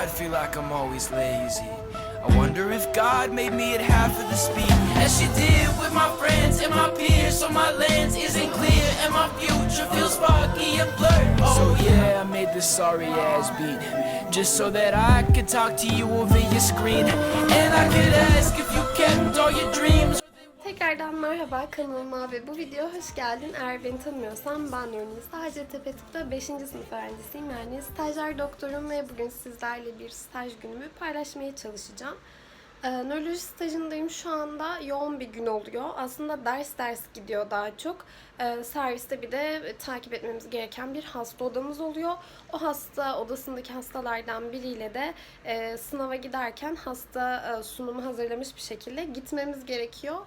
I feel like I'm always lazy. I wonder if God made me at half of the speed as she did with my friends and my peers. So my lens isn't clear and my future feels foggy and blurred. So yeah, I made this sorry ass beat just so that I could talk to you over your screen and I could ask if you kept all your dreams. Tekrardan merhaba kanalıma ve bu videoya hoş geldin. Eğer beni tanımıyorsan ben Nurniz. Hacettepe Tıp'ta 5. sınıf öğrencisiyim. Yani stajyer doktorum ve bugün sizlerle bir staj günümü paylaşmaya çalışacağım. Ee, nöroloji stajındayım şu anda. Yoğun bir gün oluyor. Aslında ders ders gidiyor daha çok. Ee, serviste bir de takip etmemiz gereken bir hasta odamız oluyor. O hasta odasındaki hastalardan biriyle de e, sınava giderken hasta e, sunumu hazırlamış bir şekilde gitmemiz gerekiyor.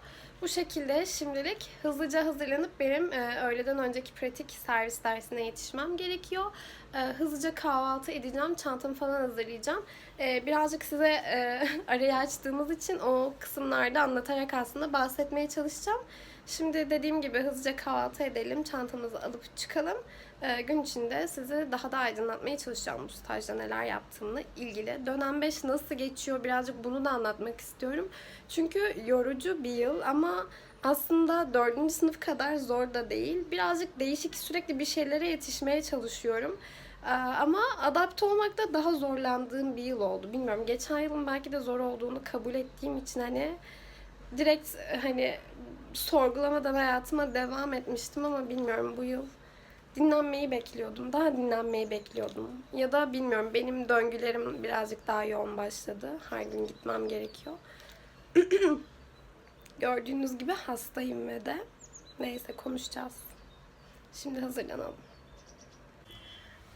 Bu şekilde şimdilik hızlıca hazırlanıp benim e, öğleden önceki pratik servis dersine yetişmem gerekiyor. E, hızlıca kahvaltı edeceğim, çantamı falan hazırlayacağım. E, birazcık size e, arayı açtığımız için o kısımlarda anlatarak aslında bahsetmeye çalışacağım. Şimdi dediğim gibi hızlıca kahvaltı edelim, çantamızı alıp çıkalım. E, gün içinde sizi daha da aydınlatmaya çalışacağım bu stajda neler yaptığımla ilgili. Dönem 5 nasıl geçiyor birazcık bunu da anlatmak istiyorum. Çünkü yorucu bir yıl ama aslında 4. sınıf kadar zor da değil. Birazcık değişik sürekli bir şeylere yetişmeye çalışıyorum. Ee, Ama adapte olmakta daha zorlandığım bir yıl oldu. Bilmiyorum geçen yılın belki de zor olduğunu kabul ettiğim için hani direkt hani sorgulamadan hayatıma devam etmiştim ama bilmiyorum bu yıl dinlenmeyi bekliyordum. Daha dinlenmeyi bekliyordum. Ya da bilmiyorum benim döngülerim birazcık daha yoğun başladı. Her gün gitmem gerekiyor. Gördüğünüz gibi hastayım ve de. Neyse konuşacağız. Şimdi hazırlanalım.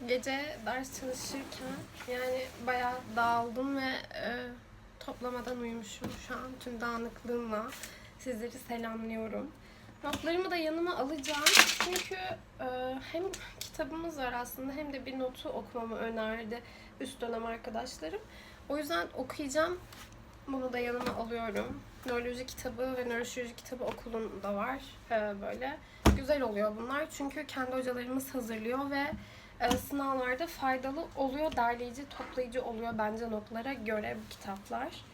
Gece ders çalışırken yani bayağı dağıldım ve e, toplamadan uyumuşum şu an tüm dağınıklığımla. Sizleri selamlıyorum. Notlarımı da yanıma alacağım çünkü e, hem kitabımız var aslında hem de bir notu okumamı önerdi üst dönem arkadaşlarım. O yüzden okuyacağım. Bunu da yanıma alıyorum. Nöroloji kitabı ve nöroşirurji kitabı okulunda var e, böyle. Güzel oluyor bunlar çünkü kendi hocalarımız hazırlıyor ve e, sınavlarda faydalı oluyor, derleyici, toplayıcı oluyor bence notlara göre bu kitaplar.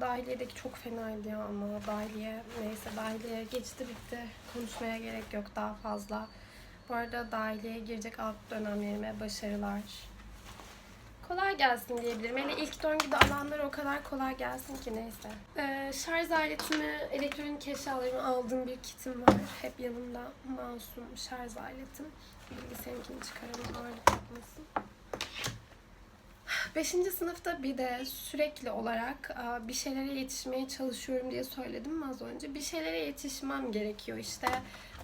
Dahiliyedeki çok fenaydı ya ama dahiliye neyse dahiliye geçti bitti. Konuşmaya gerek yok daha fazla. Bu arada dahiliyeye girecek alt dönemlerime başarılar. Kolay gelsin diyebilirim. Hele ilk döngüde alanlara o kadar kolay gelsin ki neyse. Ee, şarj aletimi, elektronik eşyalarımı aldığım bir kitim var. Hep yanımda masum şarj aletim. Bilgisayarınkini çıkaralım ağırlık yapmasın. Beşinci sınıfta bir de sürekli olarak bir şeylere yetişmeye çalışıyorum diye söyledim az önce. Bir şeylere yetişmem gerekiyor işte.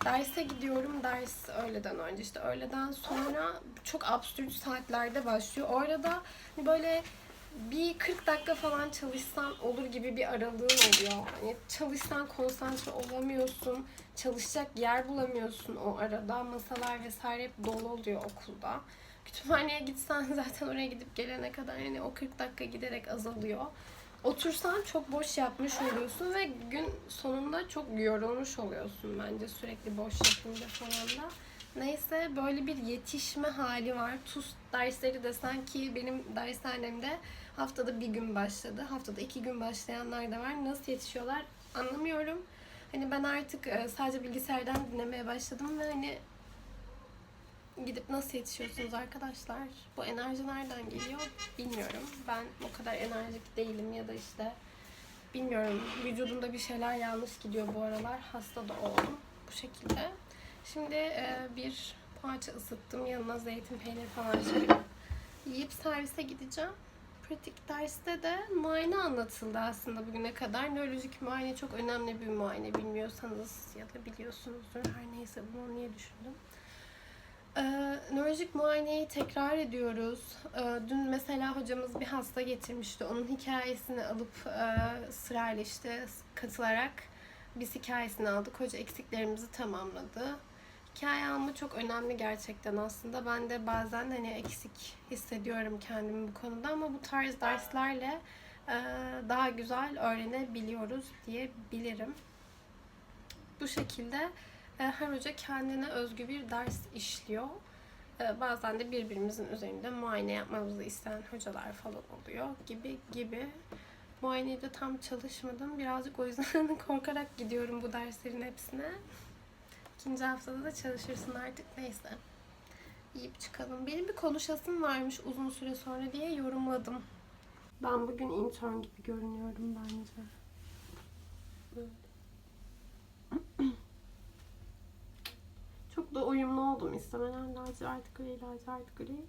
Derse gidiyorum ders öğleden önce işte öğleden sonra çok absürt saatlerde başlıyor. Orada hani böyle bir 40 dakika falan çalışsan olur gibi bir aralığın oluyor. Hani çalışsan konsantre olamıyorsun. Çalışacak yer bulamıyorsun o arada. Masalar vesaire hep dolu oluyor okulda. Kütüphaneye gitsen zaten oraya gidip gelene kadar yani o 40 dakika giderek azalıyor. Otursan çok boş yapmış oluyorsun ve gün sonunda çok yorulmuş oluyorsun bence sürekli boş yapınca falan da. Neyse böyle bir yetişme hali var. TUS dersleri desen ki benim dershanemde haftada bir gün başladı. Haftada iki gün başlayanlar da var. Nasıl yetişiyorlar anlamıyorum. Hani ben artık e, sadece bilgisayardan dinlemeye başladım ve hani gidip nasıl yetişiyorsunuz arkadaşlar? Bu enerji nereden geliyor bilmiyorum. Ben o kadar enerjik değilim ya da işte bilmiyorum. Vücudumda bir şeyler yanlış gidiyor bu aralar. Hasta da oldum bu şekilde. Şimdi e, bir poğaça ısıttım. Yanına zeytin peyniri falan şimdi yiyip servise gideceğim. Pratik derste de muayene anlatıldı aslında bugüne kadar. Nörolojik muayene çok önemli bir muayene. Bilmiyorsanız ya da biliyorsunuzdur. Her neyse bunu niye düşündüm. Ee, nörolojik muayeneyi tekrar ediyoruz. Ee, dün mesela hocamız bir hasta getirmişti. Onun hikayesini alıp e, sırayla işte katılarak biz hikayesini aldık. Hoca eksiklerimizi tamamladı. Hikaye alma çok önemli gerçekten aslında. Ben de bazen hani eksik hissediyorum kendimi bu konuda ama bu tarz derslerle e, daha güzel öğrenebiliyoruz diyebilirim. Bu şekilde her hoca kendine özgü bir ders işliyor. Ee, bazen de birbirimizin üzerinde muayene yapmamızı isteyen hocalar falan oluyor gibi gibi. Muayeneyi de tam çalışmadım. Birazcık o yüzden korkarak gidiyorum bu derslerin hepsine. İkinci haftada da çalışırsın artık neyse. Yiyip çıkalım. Benim bir konuşasım varmış uzun süre sonra diye yorumladım. Ben bugün intern gibi görünüyorum bence. Böyle. Çok da uyumlu oldum istemeden. Lacivert gri, lacivert gri.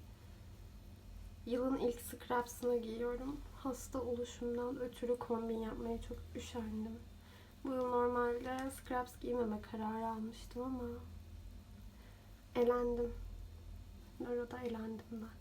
Yılın ilk scraps'ını giyiyorum. Hasta oluşumdan ötürü kombin yapmaya çok üşendim. Bu yıl normalde scraps giymeme kararı almıştım ama elendim. Orada elendim ben.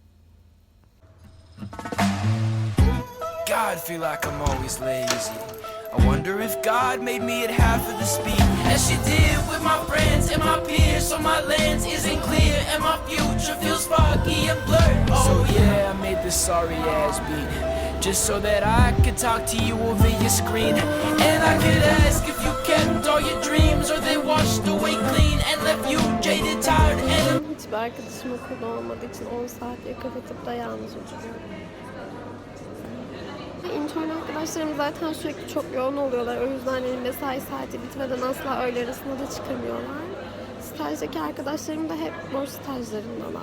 God, feel like I'm always lazy. I wonder if God made me at half of the speed as she did with my friends and my peers. So my lens isn't clear and my future feels foggy and blurred. Oh yeah, I made this sorry ass beat just so that I could talk to you over your screen. And I could ask if you kept all your dreams or they washed away clean and left you jaded, tired, and Hiçbir arkadaşım okulda olmadığı için 10 saat yaka kapatıp da yalnız oturuyorum. Ve intern arkadaşlarım zaten sürekli çok yoğun oluyorlar. O yüzden hani mesai saati bitmeden asla öğle arasında da çıkamıyorlar. Stajdaki arkadaşlarım da hep boş stajlarındalar.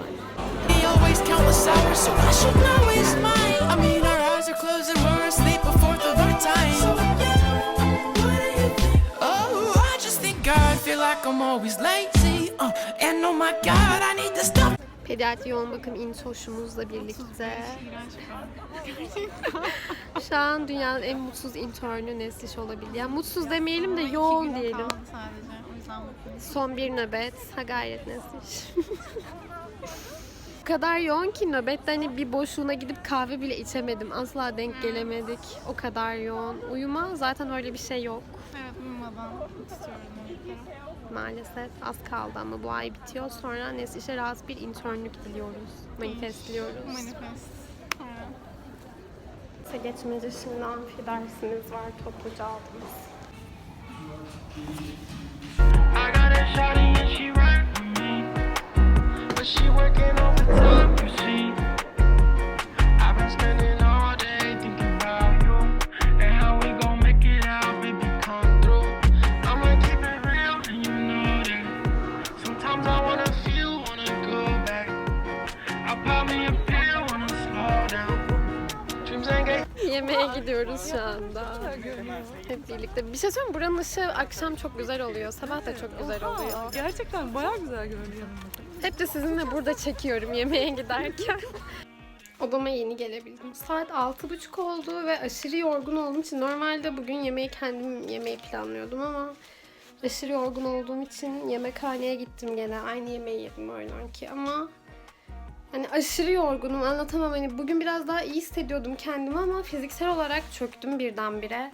I'm always lazy. Uh, and oh my god, I need to stop. Pediatri yoğun bakım intoşumuzla birlikte. Şu an dünyanın en mutsuz internü Nesliş olabilir. Yani mutsuz demeyelim de yoğun diyelim. Kaldı sadece. O yüzden mutluyum. Son bir nöbet. Ha gayret Nesliş. O kadar yoğun ki nöbette hani bir boşluğuna gidip kahve bile içemedim. Asla denk gelemedik. O kadar yoğun. Uyuma zaten öyle bir şey yok. Evet uyumadan nöbetleri. Maalesef az kaldı ama bu ay bitiyor. Sonra Nesliş'e rahat bir internlük diliyoruz. Manifestliyoruz. Manifest. Evet. İşte geçmece şimdi amfi dersimiz var. Topluca aldınız. I got a shawty and she right with me. But she working see. Gidiyoruz şu anda. Hep birlikte. Bir şey söyleyeyim mi? Buranın ışığı akşam çok güzel oluyor. Sabah da çok güzel oluyor. Gerçekten bayağı güzel görünüyor. Hep de sizinle burada çekiyorum yemeğe giderken. Odama yeni gelebildim. Saat altı buçuk oldu ve aşırı yorgun olduğum için normalde bugün yemeği kendim yemeyi planlıyordum ama aşırı yorgun olduğum için yemekhaneye gittim gene. Aynı yemeği yedim öyle ki ama hani aşırı yorgunum anlatamam. Hani bugün biraz daha iyi hissediyordum kendimi ama fiziksel olarak çöktüm birdenbire.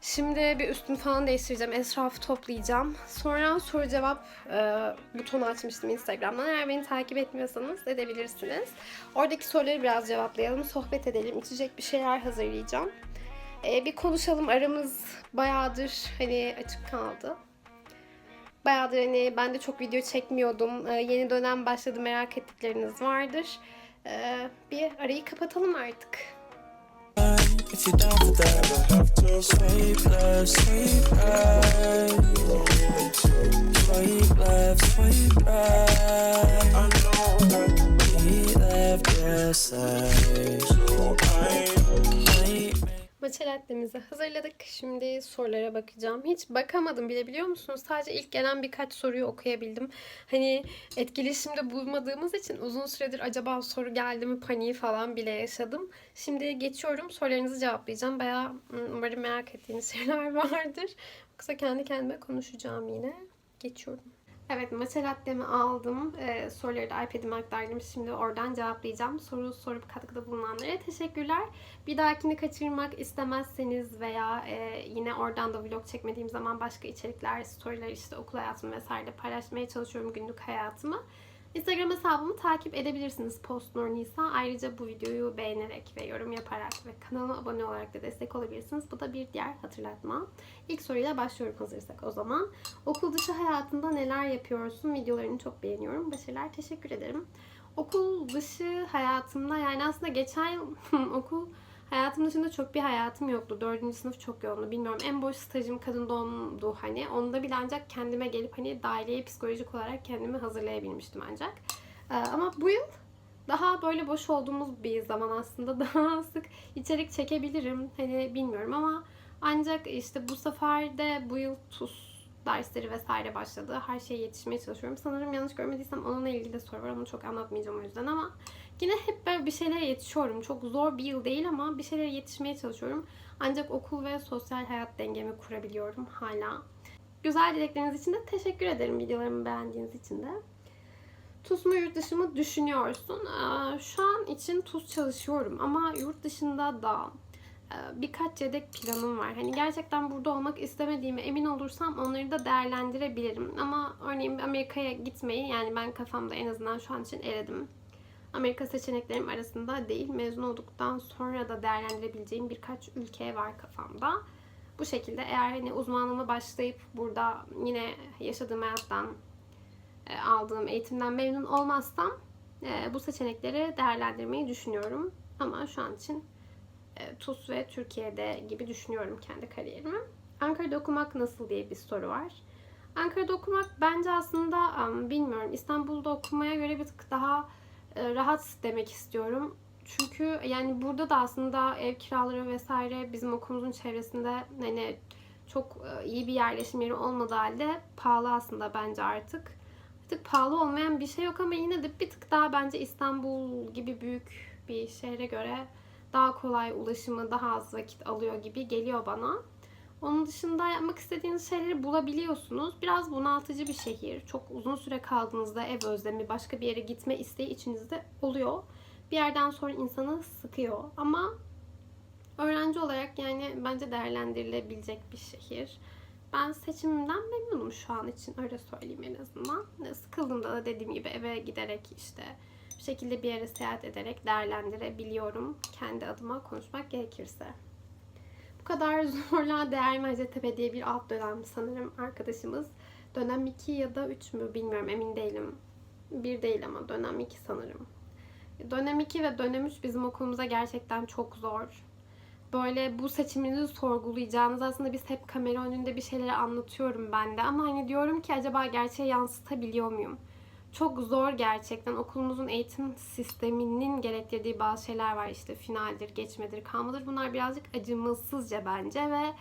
Şimdi bir üstümü falan değiştireceğim. Etrafı toplayacağım. Sonra soru cevap e, butonu açmıştım Instagram'dan. Eğer beni takip etmiyorsanız edebilirsiniz. Oradaki soruları biraz cevaplayalım, sohbet edelim. İçecek bir şeyler hazırlayacağım. E, bir konuşalım. Aramız bayağıdır hani açık kaldı. Bayağıdır hani ben de çok video çekmiyordum. E, yeni dönem başladı merak ettikleriniz vardır. E, bir arayı kapatalım artık. Matcha hazırladık. Şimdi sorulara bakacağım. Hiç bakamadım bile biliyor musunuz? Sadece ilk gelen birkaç soruyu okuyabildim. Hani etkileşimde bulmadığımız için uzun süredir acaba soru geldi mi paniği falan bile yaşadım. Şimdi geçiyorum. Sorularınızı cevaplayacağım. Bayağı hmm, umarım merak ettiğiniz şeyler vardır. Yoksa kendi kendime konuşacağım yine. Geçiyorum. Evet, latte'mi aldım. Ee, soruları da iPad'ime aktardım. Şimdi oradan cevaplayacağım. Soru sorup katkıda bulunanlara teşekkürler. Bir dahakini kaçırmak istemezseniz veya e, yine oradan da vlog çekmediğim zaman başka içerikler, storyler işte okul hayatımı vesaire paylaşmaya çalışıyorum günlük hayatımı. Instagram hesabımı takip edebilirsiniz Postnur Nisa. Ayrıca bu videoyu beğenerek ve yorum yaparak ve kanalıma abone olarak da destek olabilirsiniz. Bu da bir diğer hatırlatma. İlk soruyla başlıyorum hazırsak o zaman. Okul dışı hayatında neler yapıyorsun? Videolarını çok beğeniyorum. Başarılar, teşekkür ederim. okul dışı hayatımda yani aslında geçen yıl okul hayatım dışında çok bir hayatım yoktu. Dördüncü sınıf çok yoğundu. Bilmiyorum en boş stajım kadın doğumdu hani. Onda bile ancak kendime gelip hani daireye psikolojik olarak kendimi hazırlayabilmiştim ancak. Ee, ama bu yıl daha böyle boş olduğumuz bir zaman aslında daha sık içerik çekebilirim. Hani bilmiyorum ama ancak işte bu sefer de bu yıl TUS dersleri vesaire başladı. Her şeye yetişmeye çalışıyorum. Sanırım yanlış görmediysem onunla ilgili de soru var. Onu çok anlatmayacağım o yüzden ama yine hep böyle bir şeylere yetişiyorum. Çok zor bir yıl değil ama bir şeylere yetişmeye çalışıyorum. Ancak okul ve sosyal hayat dengemi kurabiliyorum hala. Güzel dilekleriniz için de teşekkür ederim videolarımı beğendiğiniz için de. TUS mu yurt dışı mı düşünüyorsun? Ee, Şu an için TUS çalışıyorum ama yurt dışında da e, birkaç yedek planım var. Hani gerçekten burada olmak istemediğime emin olursam onları da değerlendirebilirim. Ama örneğin Amerika'ya gitmeyi yani ben kafamda en azından şu an için eledim. Amerika seçeneklerim arasında değil. Mezun olduktan sonra da değerlendirebileceğim birkaç ülke var kafamda. Bu şekilde eğer hani uzmanlığımı başlayıp burada yine yaşadığım hayattan e, aldığım eğitimden memnun olmazsam e, bu seçenekleri değerlendirmeyi düşünüyorum. Ama şu an için e, TUS ve Türkiye'de gibi düşünüyorum kendi kariyerimi. Ankara'da okumak nasıl diye bir soru var. Ankara'da okumak bence aslında bilmiyorum İstanbul'da okumaya göre bir tık daha rahat demek istiyorum. Çünkü yani burada da aslında ev kiraları vesaire bizim okulumuzun çevresinde hani çok e, iyi bir yerleşim yeri olmadığı halde pahalı aslında bence artık. Bir tık pahalı olmayan bir şey yok ama yine de bir tık daha bence İstanbul gibi büyük bir şehre göre daha kolay ulaşımı daha az vakit alıyor gibi geliyor bana. Onun dışında yapmak istediğiniz şeyleri bulabiliyorsunuz. Biraz bunaltıcı bir şehir. Çok uzun süre kaldığınızda ev özlemi, başka bir yere gitme isteği içinizde oluyor. Bir yerden sonra insanı sıkıyor. Ama öğrenci olarak yani bence değerlendirilebilecek bir şehir. Ben seçimimden memnunum şu an için öyle söyleyeyim en azından. Sıkıldığımda da dediğim gibi eve giderek işte bir şekilde bir yere seyahat ederek değerlendirebiliyorum kendi adıma konuşmak gerekirse. Bu kadar zorluğa değer Hacettepe diye bir alt dönem sanırım arkadaşımız. Dönem 2 ya da 3 mü bilmiyorum emin değilim. Bir değil ama dönem 2 sanırım. Dönem 2 ve dönem 3 bizim okulumuza gerçekten çok zor. Böyle bu seçiminizi sorgulayacağınız aslında biz hep kamera önünde bir şeyleri anlatıyorum ben de ama hani diyorum ki acaba gerçeğe yansıtabiliyor muyum? Çok zor gerçekten. Okulumuzun eğitim sisteminin gerektirdiği bazı şeyler var. İşte finaldir, geçmedir, kalmadır. Bunlar birazcık acımasızca bence ve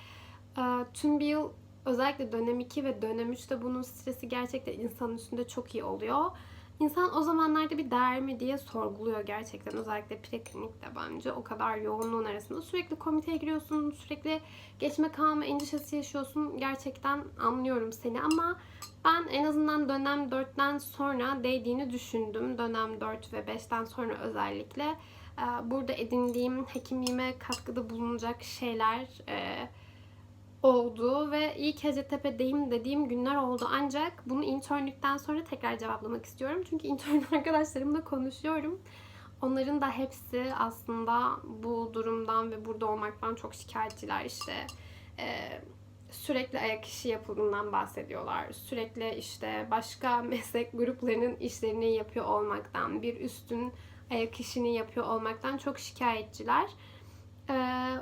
e, tüm bir yıl özellikle dönem 2 ve dönem 3'te bunun stresi gerçekten insanın üstünde çok iyi oluyor. İnsan o zamanlarda bir değer mi diye sorguluyor gerçekten. Özellikle preklinikte bence o kadar yoğunluğun arasında. Sürekli komiteye giriyorsun, sürekli geçme kalma endişesi yaşıyorsun. Gerçekten anlıyorum seni ama ben en azından dönem 4'ten sonra değdiğini düşündüm. Dönem 4 ve 5'ten sonra özellikle. Burada edindiğim hekimliğime katkıda bulunacak şeyler oldu ve ilk Hacettepe'deyim dediğim günler oldu. Ancak bunu internlükten sonra tekrar cevaplamak istiyorum. Çünkü intern arkadaşlarımla konuşuyorum. Onların da hepsi aslında bu durumdan ve burada olmaktan çok şikayetçiler işte. Ee, sürekli ayak işi yapıldığından bahsediyorlar. Sürekli işte başka meslek gruplarının işlerini yapıyor olmaktan, bir üstün ayak işini yapıyor olmaktan çok şikayetçiler. Ee,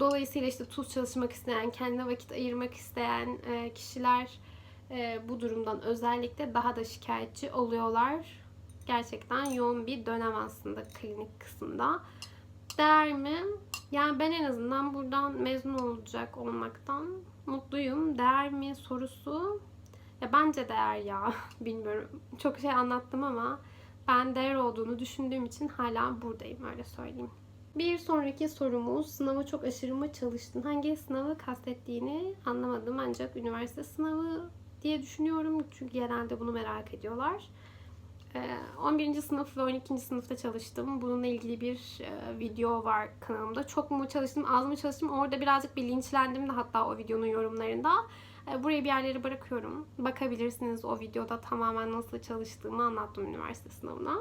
dolayısıyla işte tuz çalışmak isteyen, kendine vakit ayırmak isteyen e, kişiler e, bu durumdan özellikle daha da şikayetçi oluyorlar. Gerçekten yoğun bir dönem aslında klinik kısımda. Değer mi? Yani ben en azından buradan mezun olacak olmaktan mutluyum. Değer mi sorusu? Ya bence değer ya. Bilmiyorum. Çok şey anlattım ama ben değer olduğunu düşündüğüm için hala buradayım öyle söyleyeyim. Bir sonraki sorumuz sınava çok aşırı mı çalıştın? Hangi sınavı kastettiğini anlamadım ancak üniversite sınavı diye düşünüyorum. Çünkü genelde bunu merak ediyorlar. Ee, 11. sınıf ve 12. sınıfta çalıştım. Bununla ilgili bir e, video var kanalımda. Çok mu çalıştım, az mı çalıştım? Orada birazcık bilinçlendim de hatta o videonun yorumlarında. E, Buraya bir yerleri bırakıyorum. Bakabilirsiniz o videoda tamamen nasıl çalıştığımı anlattım üniversite sınavına.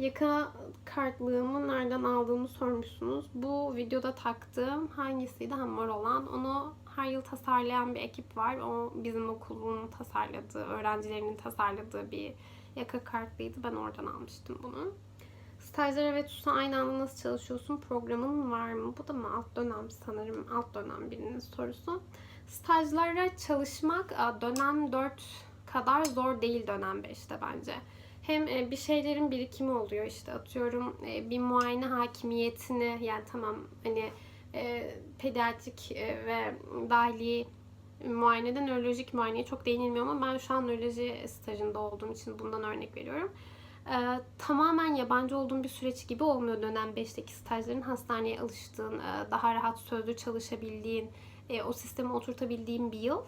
Yaka kartlığımı nereden aldığımı sormuşsunuz. Bu videoda taktığım hangisiydi? Ha, mor olan. Onu her yıl tasarlayan bir ekip var. O bizim okulun tasarladığı, öğrencilerinin tasarladığı bir Yaka kartlıydı. Ben oradan almıştım bunu. Stajlara ve TUS'a aynı anda nasıl çalışıyorsun? Programın var mı? Bu da mı alt dönem sanırım. Alt dönem birinin sorusu. Stajlara çalışmak dönem 4 kadar zor değil dönem 5'te bence. Hem e, bir şeylerin birikimi oluyor işte atıyorum e, bir muayene hakimiyetini yani tamam hani e, pediatrik e, ve dahili muayeneden nörolojik muayeneye çok değinilmiyor ama ben şu an nöroloji stajında olduğum için bundan örnek veriyorum. Ee, tamamen yabancı olduğum bir süreç gibi olmuyor dönem 5'teki stajların. Hastaneye alıştığın, e, daha rahat sözlü çalışabildiğin, e, o sisteme oturtabildiğin bir yıl.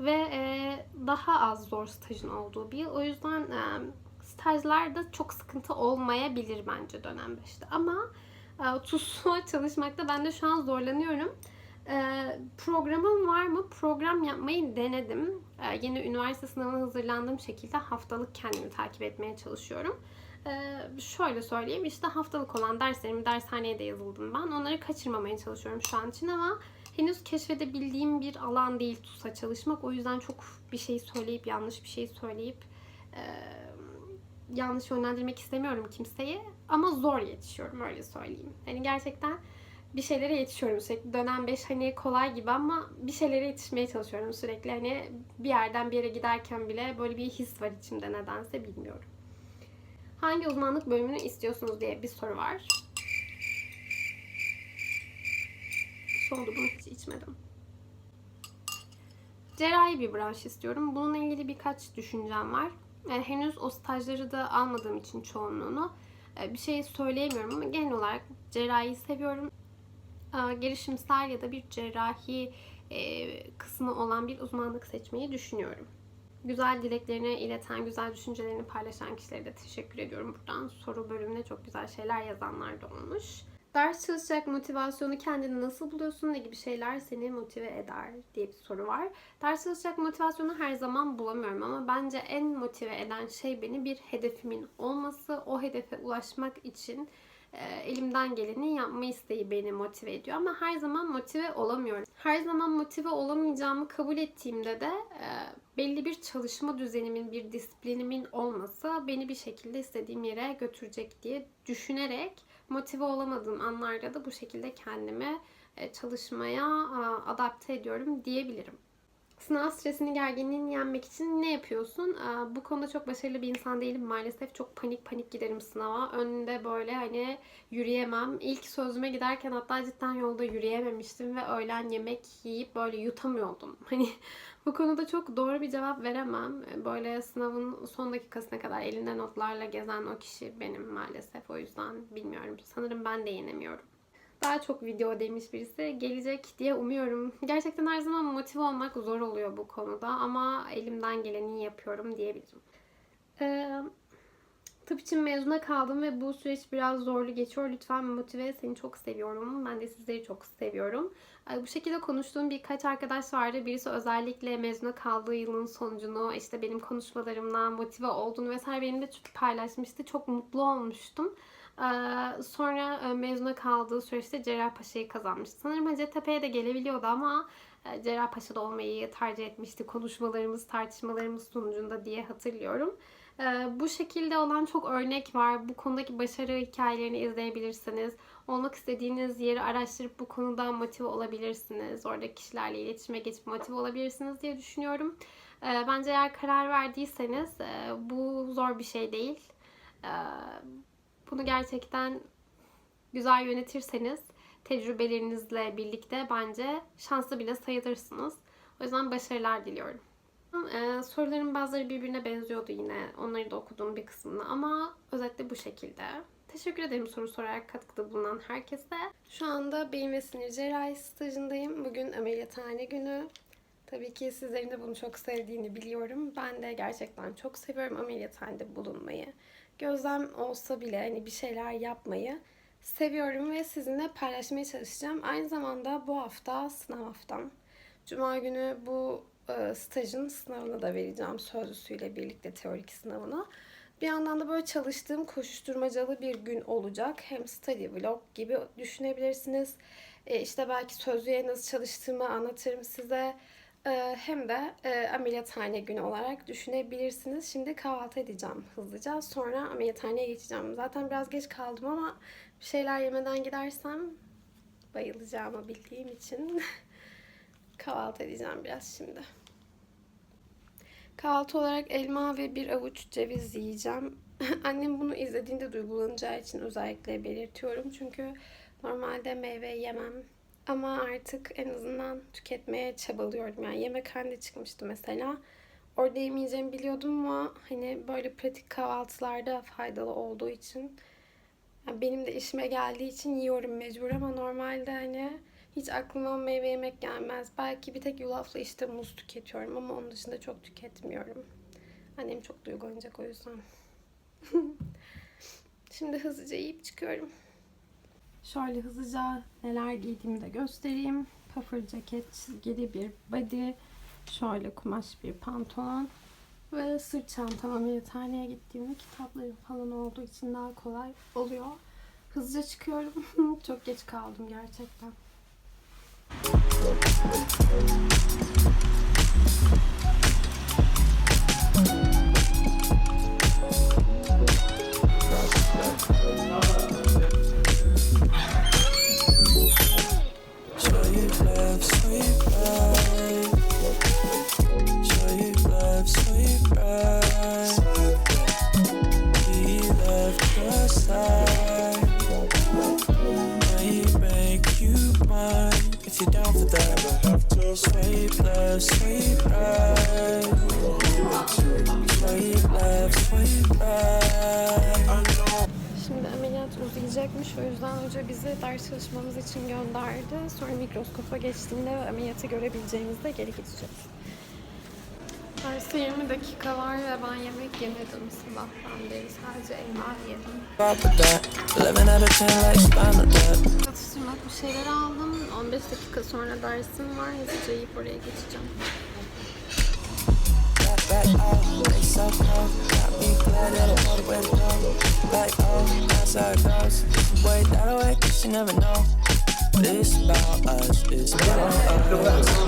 Ve e, daha az zor stajın olduğu bir yıl. O yüzden e, stajlarda çok sıkıntı olmayabilir bence dönem 5'te. Ama e, TUS'a çalışmakta ben de şu an zorlanıyorum. Ee, programım var mı? Program yapmayı denedim. Ee, yeni üniversite sınavına hazırlandığım şekilde haftalık kendimi takip etmeye çalışıyorum. Ee, şöyle söyleyeyim işte haftalık olan derslerimi dershaneye de yazıldım ben. Onları kaçırmamaya çalışıyorum şu an için ama henüz keşfedebildiğim bir alan değil TUS'a çalışmak. O yüzden çok bir şey söyleyip yanlış bir şey söyleyip e, yanlış yönlendirmek istemiyorum kimseyi. Ama zor yetişiyorum öyle söyleyeyim. Yani gerçekten bir şeylere yetişiyorum sürekli. Dönem 5 hani kolay gibi ama bir şeylere yetişmeye çalışıyorum sürekli. Hani bir yerden bir yere giderken bile böyle bir his var içimde nedense bilmiyorum. Hangi uzmanlık bölümünü istiyorsunuz diye bir soru var. Soldu bunu hiç içmedim. Cerrahi bir branş istiyorum. Bununla ilgili birkaç düşüncem var. E, henüz o stajları da almadığım için çoğunluğunu e, bir şey söyleyemiyorum ama genel olarak cerrahiyi seviyorum. E, girişimsel ya da bir cerrahi e, kısmı olan bir uzmanlık seçmeyi düşünüyorum. Güzel dileklerini ileten, güzel düşüncelerini paylaşan kişilere de teşekkür ediyorum buradan. Soru bölümüne çok güzel şeyler yazanlar da olmuş. Ders çalışacak motivasyonu kendini nasıl buluyorsun? Ne gibi şeyler seni motive eder diye bir soru var. Ders çalışacak motivasyonu her zaman bulamıyorum ama bence en motive eden şey beni bir hedefimin olması. O hedefe ulaşmak için e, elimden geleni yapma isteği beni motive ediyor ama her zaman motive olamıyorum. Her zaman motive olamayacağımı kabul ettiğimde de e, belli bir çalışma düzenimin, bir disiplinimin olması beni bir şekilde istediğim yere götürecek diye düşünerek motive olamadığım anlarda da bu şekilde kendimi e, çalışmaya adapte ediyorum diyebilirim. Sınav stresini, gerginliğini yenmek için ne yapıyorsun? Bu konuda çok başarılı bir insan değilim maalesef. Çok panik panik giderim sınava. Önünde böyle hani yürüyemem. İlk sözüme giderken hatta cidden yolda yürüyememiştim ve öğlen yemek yiyip böyle yutamıyordum. Hani bu konuda çok doğru bir cevap veremem. Böyle sınavın son dakikasına kadar elinde notlarla gezen o kişi benim maalesef. O yüzden bilmiyorum. Sanırım ben de yenemiyorum daha çok video demiş birisi. Gelecek diye umuyorum. Gerçekten her zaman motive olmak zor oluyor bu konuda ama elimden geleni yapıyorum diyebilirim. Ee, tıp için mezuna kaldım ve bu süreç biraz zorlu geçiyor. Lütfen motive seni çok seviyorum. Ben de sizleri çok seviyorum. Ee, bu şekilde konuştuğum birkaç arkadaş vardı. Birisi özellikle mezuna kaldığı yılın sonucunu, işte benim konuşmalarımla motive olduğunu vesaire benimle paylaşmıştı. Çok mutlu olmuştum. Ee, sonra e, mezuna kaldığı süreçte Cerrahpaşa'yı kazanmıştı. Sanırım Hacettepe'ye de gelebiliyordu ama e, Cerrahpaşa'da olmayı tercih etmişti. Konuşmalarımız, tartışmalarımız sonucunda diye hatırlıyorum. Ee, bu şekilde olan çok örnek var. Bu konudaki başarı hikayelerini izleyebilirsiniz. Olmak istediğiniz yeri araştırıp bu konuda motive olabilirsiniz. Orada kişilerle iletişime geçip motive olabilirsiniz diye düşünüyorum. Ee, bence eğer karar verdiyseniz e, bu zor bir şey değil. Ee, bunu gerçekten güzel yönetirseniz tecrübelerinizle birlikte bence şanslı bile sayılırsınız. O yüzden başarılar diliyorum. Ee, soruların bazıları birbirine benziyordu yine. Onları da okudum bir kısmını ama özetle bu şekilde. Teşekkür ederim soru sorarak katkıda bulunan herkese. Şu anda beyin ve sinir cerrahi stajındayım. Bugün ameliyathane günü. Tabii ki sizlerin de bunu çok sevdiğini biliyorum. Ben de gerçekten çok seviyorum ameliyathanede bulunmayı. Gözlem olsa bile hani bir şeyler yapmayı seviyorum ve sizinle paylaşmaya çalışacağım. Aynı zamanda bu hafta sınav haftam. Cuma günü bu e, stajın sınavını da vereceğim sözlüsüyle birlikte teorik sınavını. Bir yandan da böyle çalıştığım koşuşturmacalı bir gün olacak. Hem study vlog gibi düşünebilirsiniz. E, işte belki sözlüğe nasıl çalıştığımı anlatırım size. Ee, hem de e, ameliyathane günü olarak düşünebilirsiniz. Şimdi kahvaltı edeceğim hızlıca. Sonra ameliyathaneye geçeceğim. Zaten biraz geç kaldım ama bir şeyler yemeden gidersem bayılacağımı bildiğim için kahvaltı edeceğim biraz şimdi. Kahvaltı olarak elma ve bir avuç ceviz yiyeceğim. Annem bunu izlediğinde duygulanacağı için özellikle belirtiyorum. Çünkü normalde meyve yemem. Ama artık en azından tüketmeye çabalıyorum. Yani yemekhanede çıkmıştı mesela. Orada yemeyeceğimi biliyordum ama hani böyle pratik kahvaltılarda faydalı olduğu için yani benim de işime geldiği için yiyorum mecbur ama normalde hani hiç aklıma meyve yemek gelmez. Belki bir tek yulafla işte muz tüketiyorum ama onun dışında çok tüketmiyorum. Annem çok duygulanacak o yüzden. Şimdi hızlıca yiyip çıkıyorum. Şöyle hızlıca neler giydiğimi de göstereyim. Puffer ceket, çizgili bir body, şöyle kumaş bir pantolon ve sırt çantam ameliyathaneye gittiğimde kitaplarım falan olduğu için daha kolay oluyor. Hızlıca çıkıyorum. Çok geç kaldım gerçekten. Thank you. Mikroskopa geçtiğinde ameliyatı görebileceğimizde geri gideceğiz. Derste 20 dakika var ve ben yemek yemedim sabahtan beri. Sadece elma yedim. Rock with that. 11 out of 10 like spinal tap. Atıştırmak bir şeyler aldım. 15 dakika sonra dersim var. Hızlıca yiyip oraya geçeceğim. Back, it's about us, it's about us.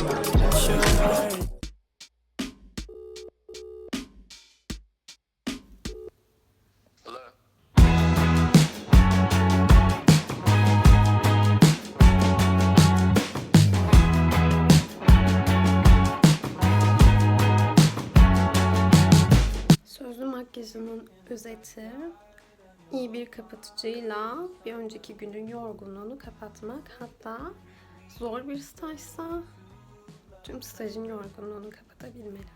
Sözlü makyajımın özeti iyi bir kapatıcıyla bir önceki günün yorgunluğunu kapatmak hatta zor bir stajsa tüm stajın yorgunluğunu kapatabilmeli.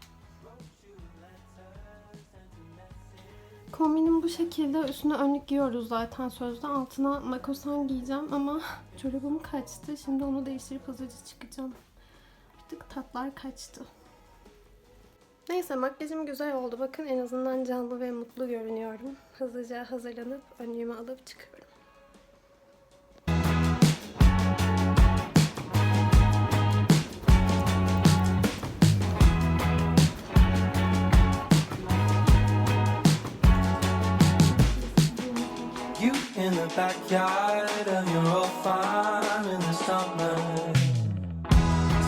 Kombinim bu şekilde. Üstüne önlük giyiyoruz zaten sözde. Altına makosan giyeceğim ama çorabım kaçtı. Şimdi onu değiştirip hızlıca çıkacağım. Artık tatlar kaçtı. Neyse makyajım güzel oldu. Bakın en azından canlı ve mutlu görünüyorum. Hızlıca hazırlanıp önlüğümü alıp çıkıyorum. İn the backyard of your old farm in the summer.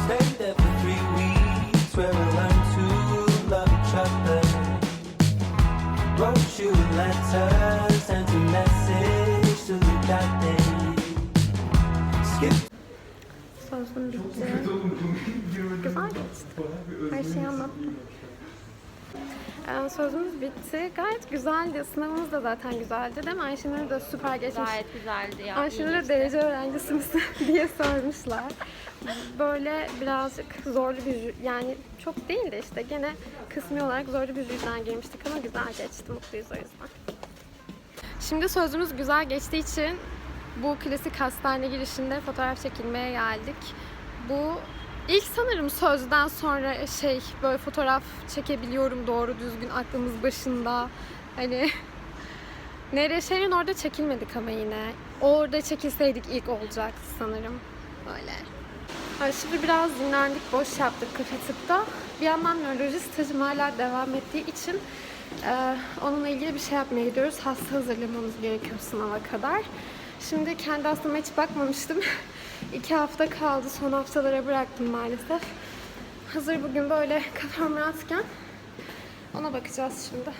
Stay there for three weeks where we learn Sözüm bitti. Güzel geçti. Her şeyi anlattım. Ee, sözümüz bitti. Gayet güzeldi. Sınavımız da zaten güzeldi değil mi? Ayşenur da süper geçmiş. Gayet güzeldi ya. Ayşenur'a derece öğrencisi misin diye sormuşlar. Böyle birazcık zorlu bir yani çok değil de işte gene kısmi olarak zorlu bir jüriden girmiştik ama güzel geçti. Mutluyuz o yüzden. Şimdi sözümüz güzel geçtiği için bu klasik hastane girişinde fotoğraf çekilmeye geldik. Bu ilk sanırım sözden sonra şey böyle fotoğraf çekebiliyorum doğru düzgün aklımız başında. Hani Nereşehir'in orada çekilmedik ama yine. Orada çekilseydik ilk olacaktı sanırım. Böyle. Şimdi biraz dinlendik, boş yaptık kafe tıpta. Bir yandan nöroloji stajım hala devam ettiği için e, onunla ilgili bir şey yapmaya gidiyoruz. Hasta hazırlamamız gerekiyor sınava kadar. Şimdi kendi hastama hiç bakmamıştım. İki hafta kaldı. Son haftalara bıraktım maalesef. Hazır bugün böyle kafam rahatken ona bakacağız şimdi.